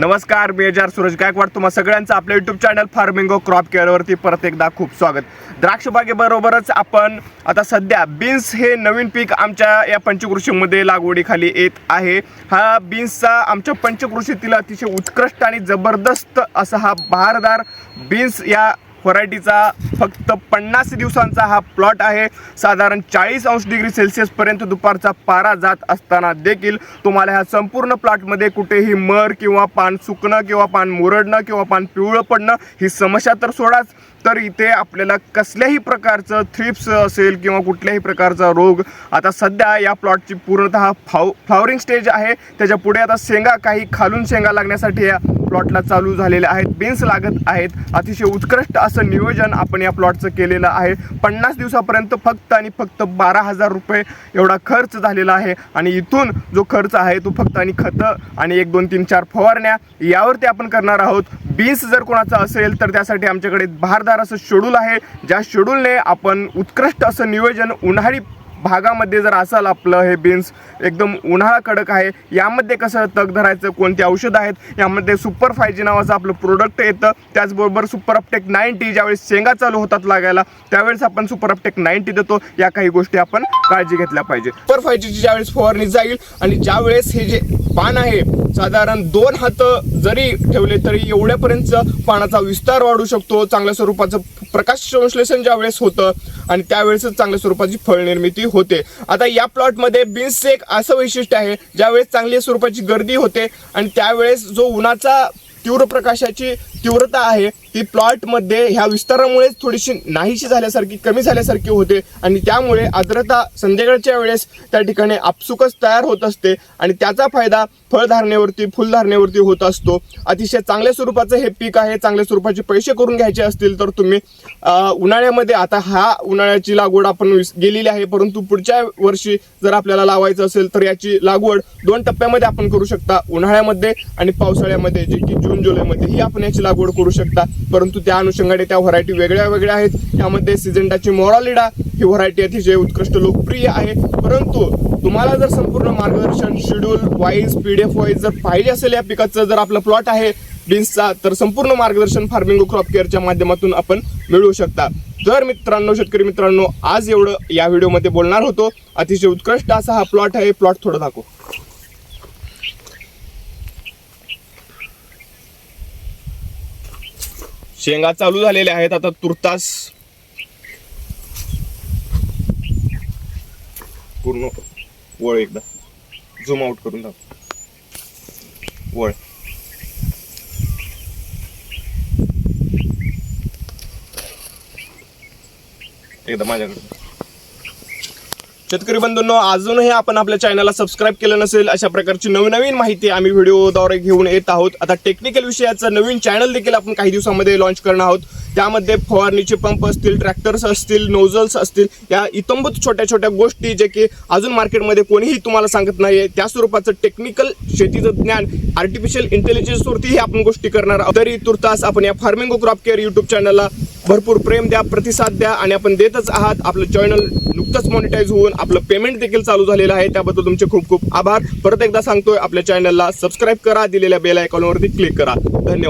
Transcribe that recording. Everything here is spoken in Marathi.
नमस्कार मी एजार सूरज गायकवाड. तुम्हा सगळ्यांचं आपल्या युट्यूब चॅनल फार्मिंगो क्रॉप केअरवरती परत एकदा खूप स्वागत. द्राक्षबागेबरोबरच आपण आता सध्या बीन्स हे नवीन पीक आमच्या या पंचकृषीमध्ये लागवडीखाली येत आहे. हा बीन्सचा आमच्या पंचकृषीतील अतिशय उत्कृष्ट आणि जबरदस्त असा हा बहारदार बीन्स या व्हरायटीचा फक्त पन्नास दिवसांचा हा प्लॉट आहे. साधारण चाळीस अंश डिग्री सेल्सिअसपर्यंत दुपारचा पारा जात असताना देखील तुम्हाला ह्या संपूर्ण प्लॉटमध्ये कुठेही मर किंवा पान सुकणं किंवा पान मुरडणं किंवा पान पिवळं पडणं ही समस्या तर सोडाच. तर इथे आपल्याला कसल्याही प्रकारचं थ्रिप्स असेल किंवा कुठल्याही प्रकारचा रोग आता सध्या या प्लॉटची पूर्णतः फाव फ्लॉवरिंग स्टेज आहे. त्याच्या पुढे आता शेंगा काही खालून शेंगा लागण्यासाठी या प्लॉटला चालू झालेल्या आहेत. बीन्स लागत आहेत. अतिशय उत्कृष्ट असं नियोजन आपण या प्लॉटचं केलेलं आहे. पन्नास दिवसापर्यंत फक्त आणि फक्त बारा हजार रुपये एवढा खर्च झालेला आहे. आणि इथून जो खर्च आहे तो फक्त आणि खतं आणि एक दोन तीन चार फवारण्या यावरती आपण करणार आहोत. बीन्स जर कोणाचं असेल तर त्यासाठी आमच्याकडे बहारदार असं शेड्यूल आहे. ज्या शेड्यूलने आपण उत्कृष्ट असं नियोजन उन्हाळी भागामध्ये जर असाल आपलं हे बीन्स एकदम उन्हाळा कडक आहे यामध्ये कसं तग धरायचं कोणते औषधं आहेत यामध्ये सुपर फाय जी नावाचं आपलं प्रोडक्ट येतं त्याचबरोबर सुपर अपटेक नाईन्टी ज्यावेळेस शेंगा चालू होतात लागायला त्यावेळेस आपण सुपर अपटेक नाईन्टी देतो या काही गोष्टी आपण काळजी घेतल्या पाहिजे. सुपर फाय जीची ज्यावेळेस फवारणी जाईल आणि ज्यावेळेस हे जे पान आहे साधारण दोन हात जरी ठेवले तरी एवढ्यापर्यंत पानाचा विस्तार वाढू शकतो. चांगल्या स्वरूपाचं प्रकाश संश्लेषण ज्यावेळेस होतं आणि त्यावेळेसच चांगल्या स्वरूपाची फळ निर्मिती होते. आता या प्लॉटमध्ये बीन्सचं एक असं वैशिष्ट्य आहे ज्यावेळेस चांगल्या स्वरूपाची गर्दी होते आणि त्यावेळेस जो उन्हाचा तीव्र प्रकाशाची तीव्रता आहे ती प्लॉटमध्ये ह्या विस्तारामुळेच थोडीशी नाहीशी झाल्यासारखी कमी झाल्यासारखी होते. आणि त्यामुळे आर्द्रता संध्याकाळच्या वेळेस त्या ठिकाणी आपसुकच तयार होत असते. आणि त्याचा फायदा फळधारणेवरती फुलधारणेवरती होत असतो. अतिशय चांगल्या स्वरूपाचं हे पीक आहे. चांगल्या स्वरूपाचे पैसे करून घ्यायचे असतील तर तुम्ही उन्हाळ्यामध्ये आता हा उन्हाळ्याची लागवड आपण गेलेली आहे. परंतु पुढच्या वर्षी जर आपल्याला लावायचं असेल तर याची लागवड दोन टप्प्यामध्ये आपण करू शकता. उन्हाळ्यामध्ये आणि पावसाळ्यामध्ये जे की जून जुलैमध्ये ही आपण याची लागवड करू शकता. परंतु त्या अनुषंगाने त्या व्हरायटी वेगळ्या वेगळ्या आहेत. त्यामध्ये सिजेंडाची मोरालिडा ही व्हरायटी अतिशय उत्कृष्ट लोकप्रिय आहे. परंतु तुम्हाला जर संपूर्ण मार्गदर्शन schedule wise P D F wise जर पाहिजे असेल या पिकाचं जर आपलं प्लॉट आहे बीन्सचा तर संपूर्ण मार्गदर्शन फार्मिंग क्रॉप केअरच्या माध्यमातून आपण मिळवू शकता. तर मित्रांनो शेतकरी मित्रांनो आज एवढं या व्हिडिओमध्ये बोलणार होतो. अतिशय उत्कृष्ट असा हा प्लॉट आहे. प्लॉट थोडं दाखव. शेंगा चालू झालेल्या आहेत. आता तुर्तास पूर्ण वळ एकदा. झूम आउट करून दाखव. वळ. एकदा माझ्याकडे. शेतकरी बंधूंनो अजूनही आपण आपल्या चॅनलला सबस्क्राईब केलं नसेल अशा प्रकारची नवनवीन माहिती आम्ही व्हिडिओद्वारे घेऊन येत आहोत. आता टेक्निकल विषयाचं नवीन चॅनल देखील आपण काही दिवसामध्ये लॉन्च करणार आहोत. त्यामध्ये फवारणीचे पंप असतील ट्रॅक्टर्स असतील नोझल्स असतील या इतंभूत छोट्या छोट्या गोष्टी जे की अजून मार्केटमध्ये कोणीही तुम्हाला सांगत नाही त्या स्वरूपाचं टेक्निकल शेतीचं ज्ञान आर्टिफिशियल इंटेलिजन्सवरतीही आपण गोष्टी करणार आहोत. तरी तुर्तास आपण या फार्मिंग क्रॉप केअर युट्यूब चॅनलला भरपूर प्रेम द्या प्रतिसाद द्या आणि आपण देतच आहात. आपलं चॅनल नुकतंच मॉनिटाईज होऊन आपलं पेमेंट देखील चालू झालेलं आहे. त्याबद्दल तुमचे खूप खूप आभार. परत एकदा सांगतोय आपल्या चॅनलला सबस्क्राईब करा दिलेल्या बेल आयकॉनवरती क्लिक करा. धन्यवाद.